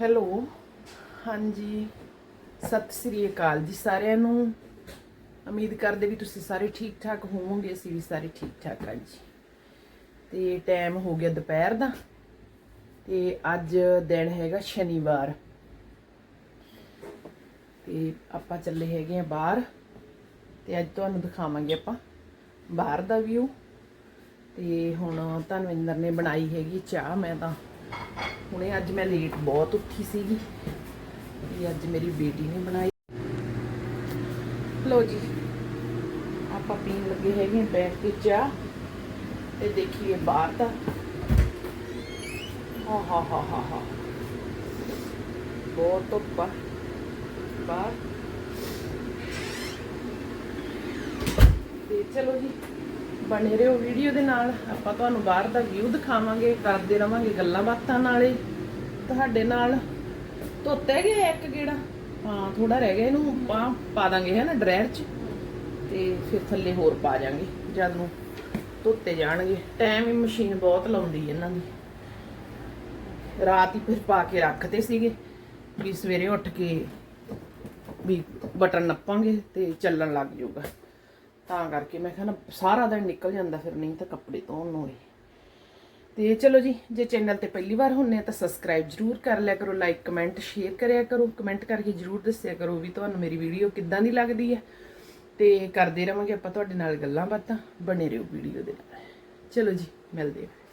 Hello. ਹਾਂਜੀ। ਸਤਿ ਸ੍ਰੀ ਅਕਾਲ ਜੀ ਸਾਰਿਆਂ ਨੂੰ। ਉਮੀਦ ਕਰਦੇ ਵੀ ਤੁਸੀਂ ਸਾਰੇ ਠੀਕ ਠਾਕ ਹੋਵੋਗੇ, ਅਸੀਂ ਵੀ ਸਾਰੇ ਠੀਕ ਠਾਕ ਹਾਂ ਜੀ। ਤੇ ਟਾਈਮ ਹੋ ਗਿਆ ਦੁਪਹਿਰ ਦਾ, ਤੇ ਅੱਜ ਦਿਨ ਹੈਗਾ ਸ਼ਨੀਵਾਰ। ਤੇ ਆਪਾਂ ਚੱਲੇ ਹੈਗੇ ਆ ਬਾਹਰ, ਤੇ ਅੱਜ ਤੁਹਾਨੂੰ ਦਿਖਾਵਾਂਗੇ ਆਪਾਂ ਬਾਹਰ ਦਾ ਵਿਊ ਤੇ ਹੁਣ ਤੁਹਾਨੂੰ ਇੰਦਰ ਨੇ ਬਣਾਈ ਹੈਗੀ ਚਾਹ, ਮੈਂ ਤਾਂ ਹੁਣੇ ਅੱਜ ਮੈਂ ਲੇਟ ਬਹੁਤ ਉੱਠੀ ਸੀਗੀ। ਤੇ ਅੱਜ ਮੇਰੀ ਬੇਟੀ ਨੇ ਬਣਾਈ। ਲੋ ਜੀ, ਆਪਾਂ ਪੀਣ ਲੱਗੇ ਹੈਗੇ ਬੈਠ ਕੇ ਚਾਹ ਤੇ ਦੇਖੀਏ ਬਾਹਰ ਦਾ। ਹਾ ਹਾ ਹਾ ਹਾ ਹਾ। ਬਹੁਤ ਧੁੱਪ ਆ। ਬਾਹਰ। ਤੇ ਚਲੋ ਜੀ ਬਣੇ ਰਹੋ ਵੀਡੀਓ ਦੇ ਨਾਲ, ਆਪਾਂ ਤੁਹਾਨੂੰ ਬਾਹਰ ਦਾ ਵਿਊ ਦਿਖਾਵਾਂਗੇ, ਕਰਦੇ ਰਵਾਂਗੇ ਗੱਲਾਂ ਬਾਤਾਂ ਨਾਲੇ। ਤੁਹਾਡੇ ਨਾਲ ਧੋਤੇ ਗਏ ਇੱਕ ਗੇੜਾ? ਹਾਂ ਥੋੜਾ ਰਹਿ ਗਿਆ ਇਹਨੂੰ, ਆਪਾਂ ਪਾ ਦਾਂਗੇ, ਹੈ ਨਾ ਡਰਾਇਰ 'ਚ। ਤੇ ਫਿਰ ਥੱਲੇ ਹੋਰ ਪਾ ਜਾਾਂਗੇ, ਜਦ ਨੂੰ ਧੋਤੇ ਜਾਣਗੇ। ਟਾਈਮ ਹੀ ਮਸ਼ੀਨ ਬਹੁਤ ਲਾਉਂਦੀ ਇਹਨਾਂ ਦੀ। ਰਾਤ ਹੀ ਫਿਰ ਪਾ ਕੇ ਰੱਖਦੇ ਸੀਗੇ ਵੀ ਸਵੇਰੇ ਉੱਠ ਕੇ ਵੀ ਬਟਨ ਨੱਪਾਂਗੇ ਤੇ ਚੱਲਣ ਲੱਗ ਜਾਊਗਾ। ਤਾਂ ਕਰਕੇ ਮੈਂ ਕਿਹਾ ਨਾ, ਸਾਰਾ ਦਿਨ ਨਿਕਲ ਜਾਂਦਾ ਫਿਰ, ਨਹੀਂ ਤਾਂ ਕੱਪੜੇ ਧੋਣ ਨੂੰ ਹੀ ਤੇ ਚਲੋ ਜੀ, ਜੇ ਚੈਨਲ ਤੇ ਪਹਿਲੀ ਵਾਰ ਹੁੰਨੇ ਆ ਤਾਂ ਸਬਸਕ੍ਰਾਈਬ ਜਰੂਰ ਕਰ ਲਿਆ ਕਰੋ ਲਾਈਕ ਕਮੈਂਟ ਸ਼ੇਅਰ ਕਰਿਆ ਕਰੋ ਕਮੈਂਟ ਕਰਕੇ ਜਰੂਰ ਦੱਸਿਆ ਕਰੋ ਵੀ ਤੁਹਾਨੂੰ ਮੇਰੀ ਵੀਡੀਓ ਕਿੱਦਾਂ ਦੀ ਲੱਗਦੀ ਹੈ। ਤੇ ਕਰਦੇ ਰਵਾਂਗੇ ਆਪਾਂ ਤੁਹਾਡੇ ਨਾਲ ਗੱਲਾਂ ਬਾਤਾਂ, ਬਣੇ ਰਹੋ ਵੀਡੀਓ ਦੇ ਨਾਲ। ਚਲੋ ਜੀ, ਮਿਲਦੇ ਹਾਂ।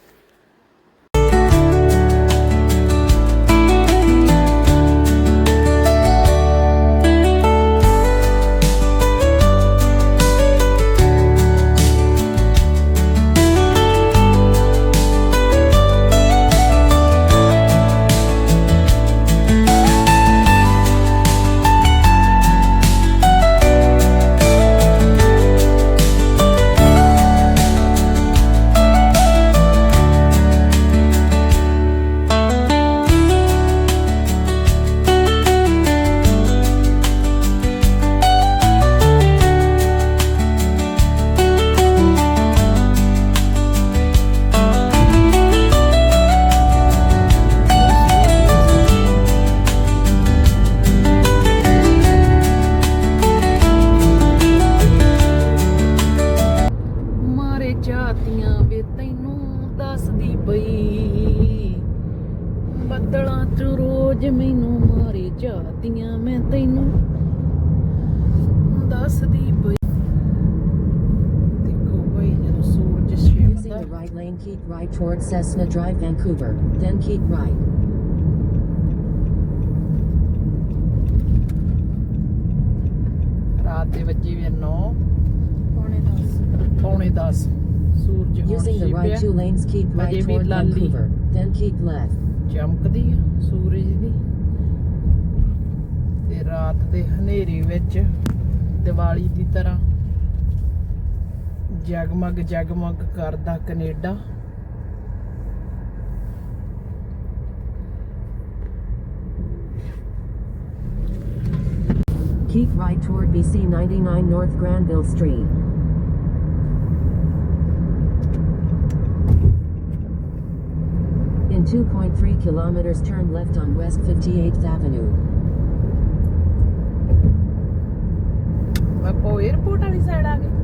Lane, keep right towards Cessna Drive, Vancouver. Then keep right. ਰਾਤ ਦੇ ਵੱਜੇ ਵੀ 9 ਪੌਣੇ 10 ਪੌਣੇ 10 ਸੂਰਜ ਹੁਣ Using the right two ਛਿਪਿਆ lanes, keep Ajay right we toward Lali. Vancouver. Then keep left. ਚਮਕਦੀ ਆ ਸੂਰਜ ਦੀ ਤੇ ਰਾਤ ਦੇ ਹਨੇਰੇ ਵਿੱਚ ਦੀਵਾਲੀ ਦੀ ਤਰ੍ਹਾਂ ਜਗਮਗ ਜਗਮਗ ਕਰਦਾ Canada Keep right toward BC 99 North Granville Street. In 2.3 kilometers, turn left on West 58th Avenue. मैं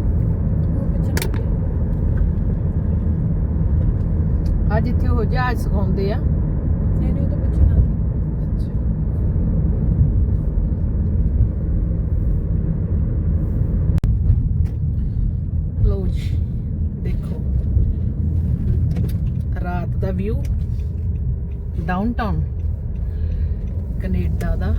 ਜਿੱਥੇ ਉਹ ਜਹਾਜ਼ ਸਿਖਾਉਂਦੇ ਆ। ਨਹੀਂ ਨਹੀਂ ਉਹ ਤਾਂ ਪਿੱਛੇ ਨਾ ਅੱਛਾ ਲਓ ਜੀ ਦੇਖੋ ਰਾਤ ਦਾ ਵਿਊ ਡਾਊਨਟਾਊਨ ਕੈਨੇਡਾ ਦਾ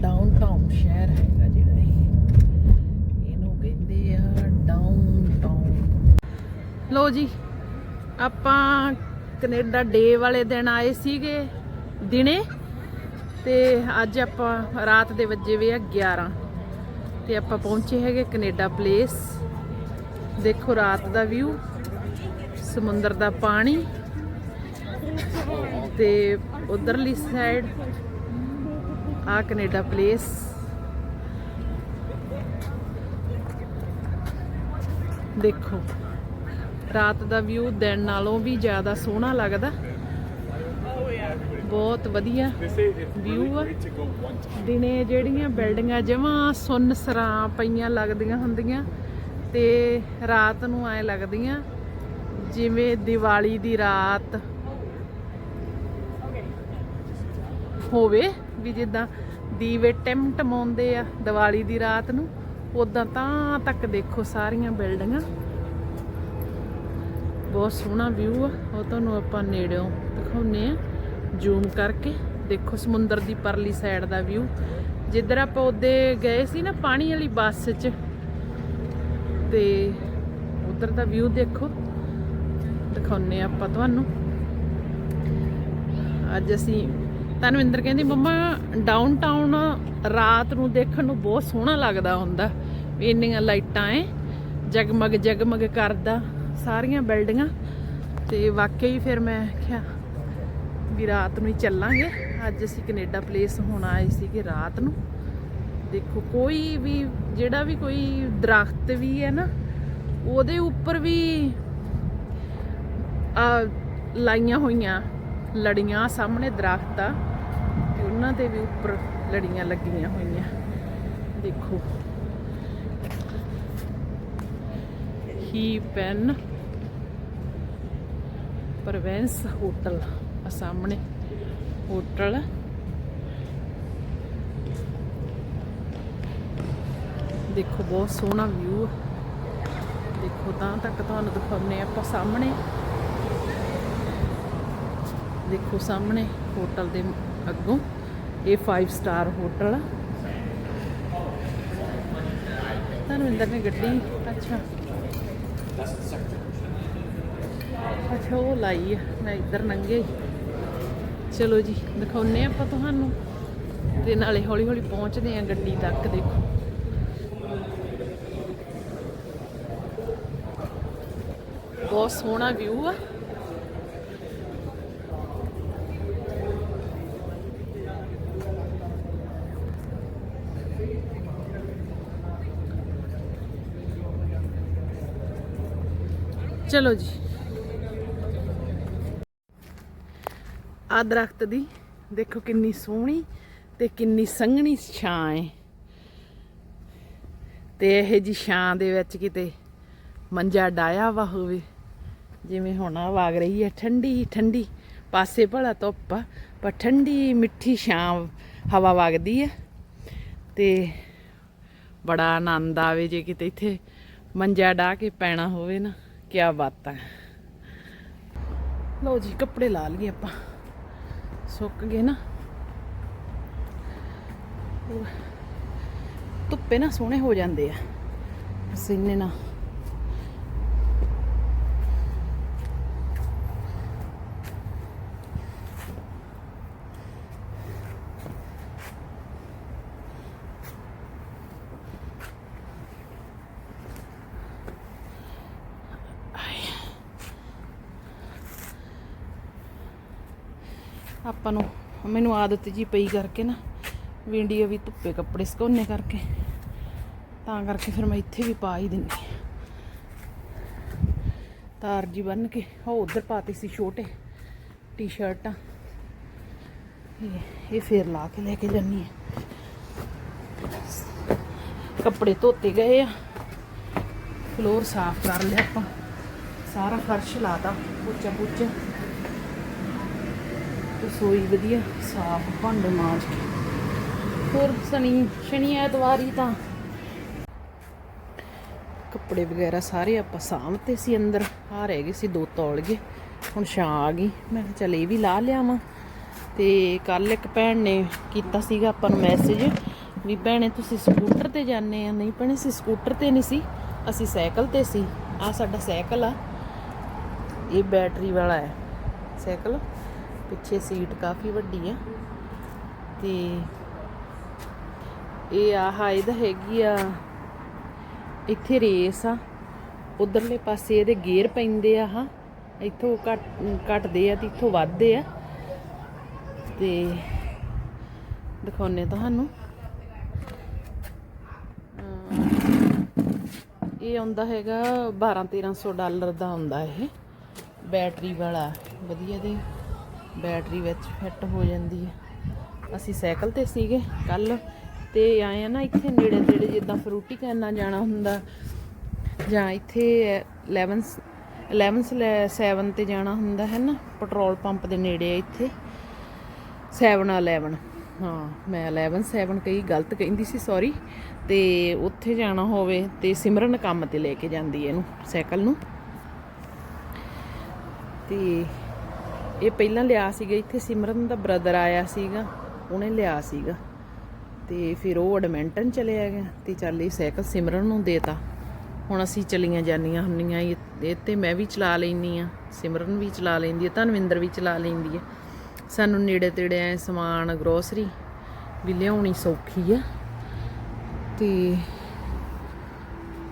ਡਾਊਨਟਾਊਨ ਸ਼ਹਿਰ ਹੈਗਾ ਜਿਹੜਾ ਇਹ ਇਹਨੂੰ ਕਹਿੰਦੇ ਆ ਡਾਊਨਟਾਊਨ ਲੋ ਜੀ, ਆਪਾਂ ਕੈਨੇਡਾ ਡੇ ਵਾਲੇ ਦਿਨ ਆਏ ਸੀਗੇ ਦਿਨੇ ਤੇ ਅੱਜ ਆਪਾਂ ਰਾਤ ਦੇ ਵੱਜੇ ਵੇ ਆ 11 ਤੇ ਆਪਾਂ ਪਹੁੰਚੇ ਹੈਗੇ ਕੈਨੇਡਾ ਪਲੇਸ। ਦੇਖੋ ਰਾਤ ਦਾ ਵਿਊ ਸਮੁੰਦਰ ਦਾ ਪਾਣੀ ਤੇ ਉਧਰਲੀ ਸਾਈਡ ਆ ਕੈਨੇਡਾ ਪਲੇਸ। ਦੇਖੋ ਰਾਤ ਦਾ ਵਿਊ ਦਿਨ ਨਾਲੋਂ ਵੀ ਜ਼ਿਆਦਾ ਸੋਹਣਾ ਲੱਗਦਾ ਬਹੁਤ ਵਧੀਆ They ਆ। ਦਿਨੇ ਜਿਹੜੀਆਂ ਬਿਲਡਿੰਗਾਂ ਜਮਾਂ ਸੁੰਨ ਸਰਾਂ ਪਈਆਂ ਲੱਗਦੀਆਂ ਹੁੰਦੀਆਂ ਤੇ ਰਾਤ ਨੂੰ ਐ ਲੱਗਦੀਆਂ ਜਿਵੇਂ ਦੀਵਾਲੀ ਦੀ ਰਾਤ ਹੋਵੇ ਵੀ ਜਿੱਦਾਂ ਦੀਵੇ ਟਿਮਟਮਾਉਂਦੇ ਆ ਦੀਵਾਲੀ ਦੀ ਰਾਤ ਨੂੰ ਉਦਾਂ ਤਾਂ ਤੱਕ ਦੇਖੋ ਸਾਰੀਆਂ ਬਿਲਡਿੰਗਾਂ ਬਹੁਤ ਸੋਹਣਾ ਵਿਊ ਆ। ਉਹ ਤੁਹਾਨੂੰ ਆਪਾਂ ਨੇੜਿਓਂ ਦਿਖਾਉਨੇ ਆ। ਜ਼ੂਮ ਕਰਕੇ। ਦੇਖੋ ਸਮੁੰਦਰ ਦੀ ਪਰਲੀ ਸਾਈਡ ਦਾ ਵਿਊ ਜਿੱਧਰ ਆਪਾਂ ਉਹਦੇ ਗਏ ਸੀ ਨਾ ਪਾਣੀ ਵਾਲੀ ਬੱਸ 'ਚ, ਤੇ ਉਧਰ ਦਾ ਵਿਊ ਦੇਖੋ। ਦਿਖਾਉਨੇ ਆ ਆਪਾਂ ਤੁਹਾਨੂੰ। ਅੱਜ ਅਸੀਂ ਤਨਵਿੰਦਰ ਕਹਿੰਦੀ, ਮੰਮਾ ਡਾਊਨਟਾਊਨ ਰਾਤ ਨੂੰ ਦੇਖਣ ਨੂੰ ਬਹੁਤ ਸੋਹਣਾ ਲੱਗਦਾ ਹੁੰਦਾ। ਇੰਨੀਆਂ ਲਾਈਟਾਂ ਐ ਜਗਮਗ ਜਗਮਗ ਕਰਦਾ। ਸਾਰੀਆਂ ਬਿਲਡਿੰਗਾਂ ਤੇ ਵਾਕਈ ਫਿਰ ਮੈਂ ਕਿਹਾ ਵੀ ਰਾਤ ਨੂੰ ਹੀ ਚੱਲਾਂਗੇ। ਅੱਜ ਅਸੀਂ ਕੈਨੇਡਾ ਪਲੇਸ ਹੁਣ ਆਏ ਸੀਗੇ ਰਾਤ ਨੂੰ। ਦੇਖੋ, ਕੋਈ ਵੀ, ਜਿਹੜਾ ਵੀ ਕੋਈ ਦਰਖਤ ਵੀ ਹੈ ਨਾ, ਉਹਦੇ ਉੱਪਰ ਵੀ ਆ ਲਾਈਆਂ ਹੋਈਆਂ ਲੜੀਆਂ ਸਾਹਮਣੇ ਦਰਖਤ ਆ ਤੇ ਉਹਨਾਂ ਦੇ ਵੀ ਉੱਪਰ ਲੜੀਆਂ ਲੱਗੀਆਂ ਹੋਈਆਂ। ਦੇਖੋ। ਹੀ ਪੈਨ ਪ੍ਰਵੈਂਸ ਹੋਟਲ ਆ ਸਾਹਮਣੇ। ਹੋਟਲ। ਦੇਖੋ, ਬਹੁਤ ਸੋਹਣਾ ਵਿਊ ਦੇਖੋ, ਤਾਂ ਤੱਕ ਤੁਹਾਨੂੰ ਦਿਖਾਉਂਦੇ ਆਪਾਂ ਸਾਹਮਣੇ। ਦੇਖੋ, ਸਾਹਮਣੇ ਹੋਟਲ ਦੇ ਅੱਗੋਂ ਇਹ 5 ਸਟਾਰ ਹੋਟਲ ਆ। ਧਰਮਿੰਦਰ ਨੇ ਗੱਡੀ ਅੱਛਾ। ਅੱਛਾ, ਉਹ ਲਾਈ ਆ, ਮੈਂ ਇੱਧਰ ਲੰਘੇ ਚਲੋ ਜੀ ਦਿਖਾਉਨੇ ਆਪਾਂ ਤੁਹਾਨੂੰ। ਤੇ ਨਾਲੇ ਹੌਲੀ ਹੌਲੀ ਪਹੁੰਚਦੇ ਆ ਗੱਡੀ ਤੱਕ, ਦੇਖੋ। ਬਹੁਤ ਸੋਹਣਾ ਵਿਊ ਆ। ਚਲੋ ਜੀ। ਆ ਦਰਖਤ ਦੀ। ਦੇਖੋ ਕਿੰਨੀ ਸੋਹਣੀ ਤੇ ਕਿੰਨੀ ਸੰਘਣੀ ਛਾਂ ਹੈ ਤੇ ਇਹ ਜੀ ਛਾਂ ਦੇ ਵਿੱਚ ਕਿਤੇ ਮੰਜਾ ਡਾਇਆ ਵਾ ਹੋਵੇ। ਜਿਵੇਂ ਹੁਣ ਆ ਵਗ ਰਹੀ ਹੈ ਠੰਡੀ ਠੰਡੀ। ਪਾਸੇ ਭਲਾ ਧੁੱਪ ਆ, ਪਰ ਠੰਡੀ, ਮਿੱਠੀ ਛਾਂ ਹਵਾ ਵਗਦੀ ਹੈ ਤੇ ਬੜਾ ਆਨੰਦ ਆਵੇ ਜੇ ਕਿਤੇ ਇੱਥੇ ਮੰਜਾ ਡਾ ਕੇ ਪੈਣਾ ਹੋਵੇ ਨਾ ਕੀ ਹੈ ਲਓ ਜੀ, ਕੱਪੜੇ ਲਾ ਲਈਏ ਆਪਾਂ। ਸੁੱਕ ਗਏ ਨਾ। ਧੁੱਪੇ ਨਾ ਸੋਹਣੇ ਹੋ ਜਾਂਦੇ ਆ। ਪਸੀਨੇ ਨਾਲ ਆਪਾਂ ਨੂੰ ਮੈਨੂੰ ਆਦਤ ਜੀ ਪਈ ਕਰਕੇ ਨਾ, ਵੀਡੀਓ ਵੀ ਧੁੱਪੇ ਕੱਪੜੇ ਸੁਕਾਉਣੇ ਕਰਕੇ। ਤਾਂ ਕਰਕੇ ਫਿਰ ਮੈਂ ਇੱਥੇ ਵੀ ਪਾ ਹੀ ਦਿੰਦੀ ਹਾਂ। ਤਾਰ ਜੀ ਬੰਨ ਕੇ, ਉਹ ਉਧਰ ਪਾਤੀ ਸੀ ਛੋਟੇ ਟੀ-ਸ਼ਰਟਾਂ। ਇਹ ਇਹ ਫੇਰ ਲਾ ਕੇ ਲੈ ਕੇ ਜਾਨੀ ਹੈ। ਕੱਪੜੇ ਧੋਤੇ ਗਏ ਆ। ਫਲੋਰ ਸਾਫ਼ ਕਰ ਲਿਆ ਆਪਾਂ। ਸਾਰਾ ਫਰਸ਼ ਲਾਤਾ ਪੋਚਾ ਪੋਚਾ ਰਸੋਈ ਵਧੀਆ, ਸਾਫ਼, ਭਾਂਡੇ ਮਾਂਜ ਕੇ। ਹੋਰ ਸਨੀ ਸ਼ਨੀ ਐਤਵਾਰ ਹੀ ਤਾਂ। ਕੱਪੜੇ ਵਗੈਰਾ ਸਾਰੇ ਆਪਾਂ ਸਾਂਭਤੇ ਸੀ ਅੰਦਰ ਆ ਰਹਿ ਗਏ ਸੀ ਦੋ ਤੌਲ ਗਏ ਹੁਣ ਛਾਂ ਆ ਗਈ। ਮੈਂ ਕਿਹਾ ਚੱਲ ਇਹ ਵੀ ਲਾ ਲਿਆਵਾਂ। ਤੇ ਕੱਲ ਇੱਕ ਭੈਣ ਨੇ ਕੀਤਾ ਸੀਗਾ ਆਪਾਂ ਨੂੰ ਮੈਸੇਜ ਵੀ ਭੈਣੇ ਤੁਸੀਂ ਸਕੂਟਰ ਤੇ ਜਾਂਦੇ ਆ। ਨਹੀਂ ਭੈਣੇ ਸੀ ਸਕੂਟਰ ਤੇ ਨਹੀਂ ਸੀ, ਅਸੀਂ ਸਾਈਕਲ ਤੇ ਸੀ। ਆ ਸਾਡਾ ਸਾਈਕਲ ਆ। ਇਹ ਬੈਟਰੀ ਵਾਲਾ ਹੈ। ਸਾਈਕਲ? ਪਿੱਛੇ ਸੀਟ ਕਾਫੀ ਵੱਡੀ ਆ। ਤੇ ਇਹ ਆਹ ਇਹਦਾ ਹੈਗੀ ਆ, ਇੱਥੇ ਰੇਸ ਆ। ਉਧਰਲੇ ਪਾਸੇ ਇਹਦੇ ਗੇਅਰ ਪੈਂਦੇ ਆ ਹਾਂ ਇੱਥੋਂ ਘਟ, ਘਟਦੇ ਆ ਤੇ ਇੱਥੋਂ ਵੱਧਦੇ ਆ। ਤੇ ਦਿਖਾਉਨੇ ਤੁਹਾਨੂੰ। ਇਹ ਆਉਂਦਾ ਹੈਗਾ 12 1300 ਡਾਲਰ ਦਾ ਆਉਂਦਾ ਇਹ। ਬੈਟਰੀ ਵਾਲਾ, ਵਧੀਆ ਦੇ ਬੈਟਰੀ ਵਿੱਚ ਫਿੱਟ ਹੋ ਜਾਂਦੀ ਹੈ। ਅਸੀਂ ਸਾਈਕਲ ਤੇ ਸੀਗੇ ਕੱਲ ਤੇ ਆਏ ਆ ਨਾ ਇੱਥੇ ਨੇੜੇ ਤੇੜੇ, ਜਿੱਦਾਂ ਫਰੂਟੀ ਕਰਨਾ ਜਾਣਾ ਹੁੰਦਾ, ਜਾਂ ਇੱਥੇ 11 11 7 ਤੇ ਜਾਣਾ ਹੁੰਦਾ ਹੈ ਨਾ, ਪੈਟਰੋਲ ਪੰਪ ਦੇ ਨੇੜੇ ਆ ਇੱਥੇ 711 ਹਾਂ, ਮੈਂ 11 7 ਕਈ ਗਲਤ ਕਹਿੰਦੀ ਸੀ ਸੌਰੀ ਤੇ ਉੱਥੇ ਜਾਣਾ ਹੋਵੇ ਤੇ ਸਿਮਰਨ ਕੰਮ ਤੇ ਲੈ ਕੇ ਜਾਂਦੀ ਇਹਨੂੰ, ਸਾਈਕਲ ਨੂੰ। ਤੇ ਇਹ ਪਹਿਲਾਂ ਲਿਆ ਸੀਗਾ, ਇੱਥੇ ਸਿਮਰਨ ਦਾ ਬ੍ਰਦਰ ਆਇਆ ਸੀਗਾ, ਉਹਨੇ ਲਿਆ ਸੀਗਾ। ਤੇ ਫਿਰ ਉਹ ਐਡਮਿੰਟਨ ਚਲਿਆ ਗਿਆ ਤੇ ਚੱਲ ਇਹ ਸਾਈਕਲ ਸਿਮਰਨ ਨੂੰ ਦੇਤਾ। ਹੁਣ ਅਸੀਂ ਚਲੀਆਂ ਜਾਂਦੀਆਂ ਹੁੰਨੀਆਂ ਇਹ ਇਹ ਤੇ ਮੈਂ ਵੀ ਚਲਾ ਲੈਨੀ ਆ ਸਿਮਰਨ ਵੀ ਚਲਾ ਲੈਂਦੀ ਹੈ, ਧਨਵਿੰਦਰ ਵੀ ਚਲਾ ਲੈਂਦੀ ਹੈ। ਸਾਨੂੰ ਨੇੜੇ ਤੇੜੇ ਐ ਸਮਾਨ ਗਰੋਸਰੀ ਵੀ ਲਿਆਉਣੀ ਸੌਖੀ ਆ। ਤੇ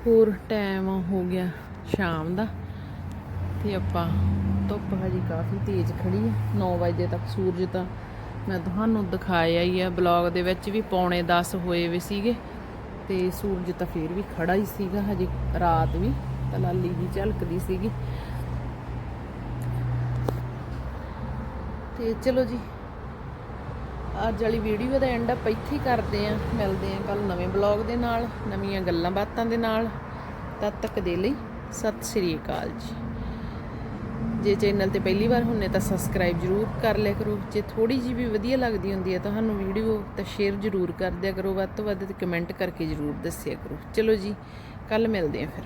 ਹੋਰ ਟਾਈਮ ਹੋ ਗਿਆ ਸ਼ਾਮ ਦਾ, ਤੇ ਆਪਾਂ ਧੁੱਪ ਹਜੇ ਕਾਫੀ ਤੇਜ਼ ਖੜੀ ਹੈ। 9 ਵਜੇ ਤੱਕ ਸੂਰਜ ਤਾਂ ਮੈਂ ਤੁਹਾਨੂੰ ਦਿਖਾਇਆ ਹੀ ਆ। ਬਲੌਗ ਦੇ ਵਿੱਚ ਵੀ ਪੌਣੇ 10 ਹੋਏ ਵੇ ਸੀਗੇ ਤੇ ਸੂਰਜ ਤਾਂ ਫੇਰ ਵੀ ਖੜਾ ਹੀ ਸੀਗਾ। ਹਜੇ ਰਾਤ ਵੀ ਤਲਾਲੀ ਜੀ ਝਲਕਦੀ ਸੀਗੀ। ਤੇ ਚਲੋ ਜੀ, ਅੱਜ ਵਾਲੀ ਵੀਡੀਓ ਦਾ ਐਂਡ ਆਪਾਂ ਇੱਥੇ ਹੀ ਕਰਦੇ ਆਂ ਮਿਲਦੇ ਆਂ ਕੱਲ ਨਵੇਂ ਬਲੌਗ ਦੇ ਨਾਲ, ਨਵੀਆਂ ਗੱਲਾਂ ਬਾਤਾਂ ਦੇ ਨਾਲ। ਤਦ ਤੱਕ ਦੇ ਲਈ ਸਤਿ ਸ੍ਰੀ ਅਕਾਲ ਜੀ। ਜੇ ਚੈਨਲ ਤੇ ਪਹਿਲੀ ਵਾਰ ਹੁੰਨੇ ਤਾਂ ਸਬਸਕ੍ਰਾਈਬ ਜਰੂਰ ਕਰ ਲਿਆ ਕਰੋ। ਜੇ ਥੋੜੀ ਜੀ ਵੀ ਵਧੀਆ ਲੱਗਦੀ ਹੁੰਦੀ ਹੈ ਤੁਹਾਨੂੰ ਵੀਡੀਓ ਤਾਂ ਸ਼ੇਅਰ ਜਰੂਰ ਕਰ ਦਿਆ ਕਰੋ। ਵੱਧ ਤੋਂ ਵੱਧ ਕਮੈਂਟ ਕਰਕੇ ਜਰੂਰ ਦੱਸਿਆ ਕਰੋ। ਚਲੋ ਜੀ ਕੱਲ ਮਿਲਦੇ ਆਂ ਫਿਰ।